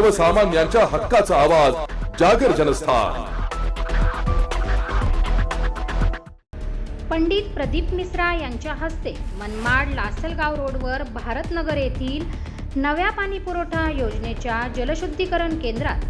सर्वसामान्यांच्या हक्काचा आवाज जागर जनस्थान. पंडित प्रदीप मिश्रा यांच्या हस्ते मनमाड लासलगाव रोडवर भारतनगर येथील नव्या पाणी पुरवठा योजनेच्या जलशुद्धीकरण केंद्रात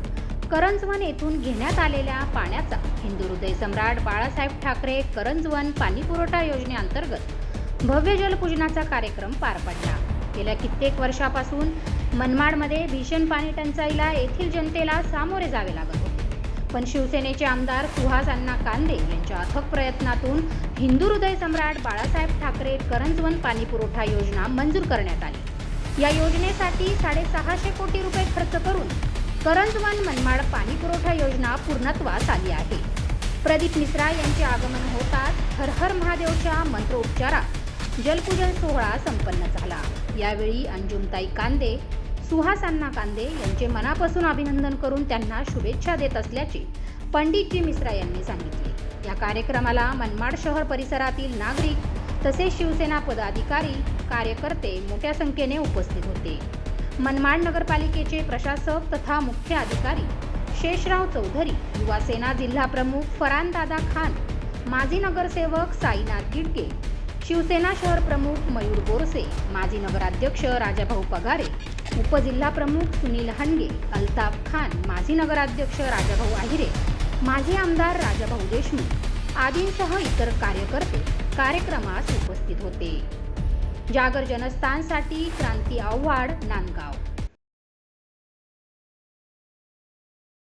करंजवन येथून घेण्यात आलेल्या पाण्याचा हिंदू हृदय सम्राट बाळासाहेब ठाकरे करंजवन पाणी पुरवठा योजनेअंतर्गत भव्य जलपूजनाचा कार्यक्रम पार पडला. गेल्या कित्येक वर्षापासून मनमाडमध्ये भीषण पाणी टंचाईला येथील जनतेला सामोरे जावे लागत होते. पण शिवसेनेचे आमदार सुहास अण्णा कांदे यांच्या अथक प्रयत्नातून हिंदू हृदय सम्राट बाळासाहेब ठाकरे करंजवन पाणी पुरवठा योजना मंजूर करण्यात आली. या योजनेसाठी साडेसहाशे कोटी रुपये खर्च करून करंजवन मनमाड पाणी पुरवठा योजना पूर्णत्वास आली आहे. प्रदीप मिश्रा यांचे आगमन होताच हर हर महादेवच्या मंत्रोच्चारात जलपूजन सोहळा संपन्न झाला. यावेळी अंजुमताई कांदे सुहास अण्णा कांदे यांचे मनापासून अभिनंदन करून त्यांना शुभेच्छा देत असल्याचे पंडितजी मिश्रा यांनी सांगितले. या कार्यक्रमाला मनमाड शहर परिसरातील नागरिक तसेच शिवसेना पदाधिकारी कार्यकर्ते मोठ्या संख्येने उपस्थित होते. मनमाड नगरपालिकेचे प्रशासक तथा मुख्य अधिकारी शेषराव चौधरी युवा सेना जिल्हा प्रमुख फरानदादा खान माजी नगरसेवक साईनाथ गिडके शिवसेना शहर प्रमुख मयूर बोरसे माजी नगराध्यक्ष राजाभाऊ पगारे उपजिल्हाप्रमुख सुनील हनगे अल्ताफ खान माजी नगराध्यक्ष राजाभाऊ आहिरे माजी आमदार राजाभाऊ देशमुख आदींसह इतर कार्यकर्ते कार्यक्रमास उपस्थित होते. जागर जनस्थानसाठी क्रांती आव्हाड नांदगाव.